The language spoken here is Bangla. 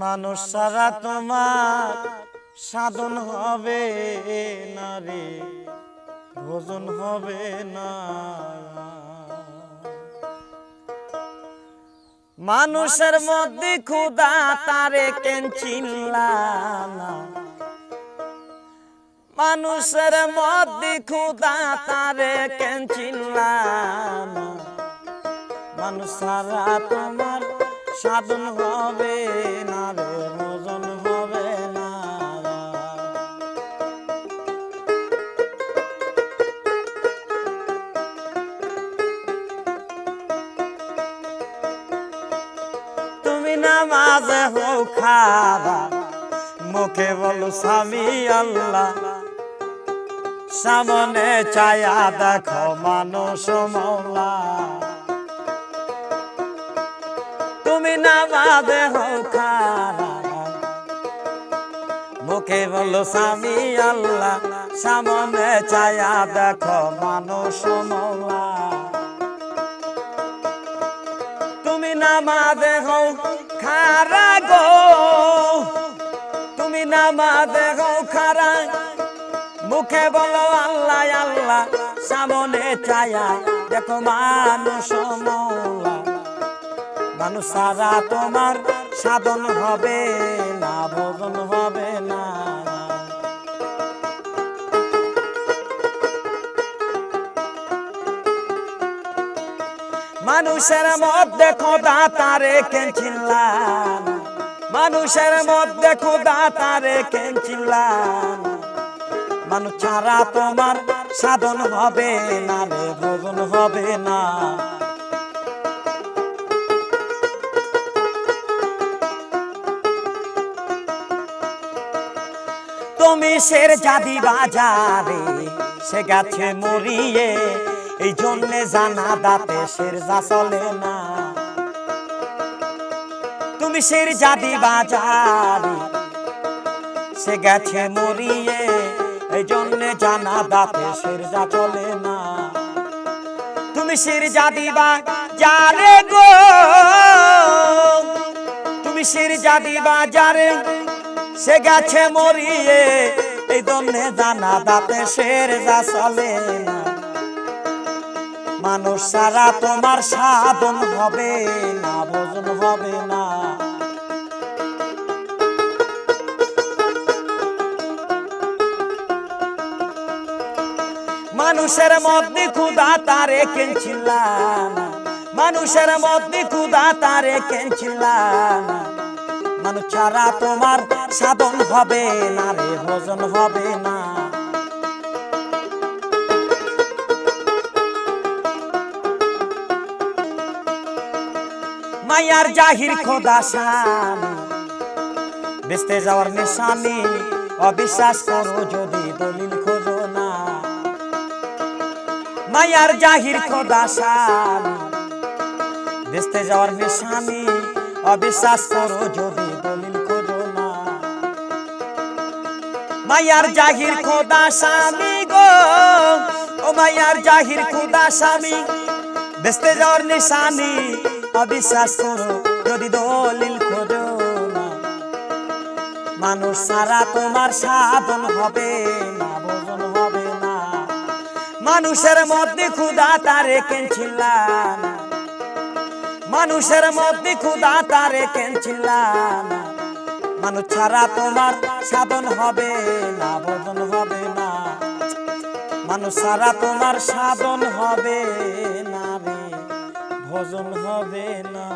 মানুষ সারা তোমার সাধন হবে না রে, ভোজন হবে না। মানুষের মধ্যে খুদা তারে কেন চিনলা না? মানুষের মধ্যে খুদা তারে কেন চিনলা না মানুষ সারা তোমার সাধন হবে না রে, ভোজন হবে না। তুমি নামাজে হও খারা মুখে বলো, স্বামী আল্লাহ। সামনে চায়া দেখো মানুষ মৌলা। তুমি হও খারা মুখে বলো, স্বামী আল্লাহ, সামনে চায়া দেখো মানুষ মৌলা। তুমি নামাজে হও খারা গো। তুমি নামাজে হও খারা মুখে বলো আল্লাহ আল্লাহ, সামনে চায়া দেখো মানুষ মানুষ সারা তোমার সাধন হবে না, ভোজন হবে না। মানুষের মধ্যে খোদা তারে কেন চিনলাম মানুষের মধ্যে খোদা তারে কেন মানুষ ছাড়া তোমার সাধন হবে না রে, ভোজন হবে না। তুমি শের জাদি বাজারে, সে গাছে মরিয়ে, এই জন্যে জানা দাতে শের যা চলে না। তুমি শের জাদি বাজারে, সে গাছে মরিয়ে এই জন্যে জানা দাতে শের চলে না। তুমি শের জাদি বাজারে গো? তুমি শের জাদি বাজারে সে গেছে মরিয়ে এই দন্নে জানা দাতে যা চলে না। মানুষ সারা তোমার সাধন হবে না, ভোজন হবে না। মানুষের মধ্যে খুদা তারে কেনছিলাম মানুষের মধ্যে খুদা তারে কেনছিলাম মানুষ ছাড়া তোমার সাধন হবে না রে, ভোজন হবে না। মায়ার জাহির খোদা শানি বেসতে যাওয়ার নিশানি অবিশ্বাস করো, যদি দলিল খোঁজো মায়ার জাহির খোদা শানি বেসতে যাওয়ার নিশানি, অবিশ্বাস করো যদি দলিল খোঁজো না। মায়ার জাহির খোদা স্বামী গো, ও মায়ার জাহির খোদা স্বামী। বেসতে যাওয়ার নিশানি, অবিশ্বাস করো যদি দলিল খোঁজো না। মানুষ সারা তোমার সাধন হবে। মানুষের মধ্যে ক্ষুদা তারে কেনছিলাম মানুষের মধ্যে ক্ষুদা তারে কেনছিলাম মানুষ ছাড়া তোমার সাধন হবে না, ভোজন হবে না। মানুষ ছাড়া তোমার সাধন হবে না রে, ভোজন হবে না।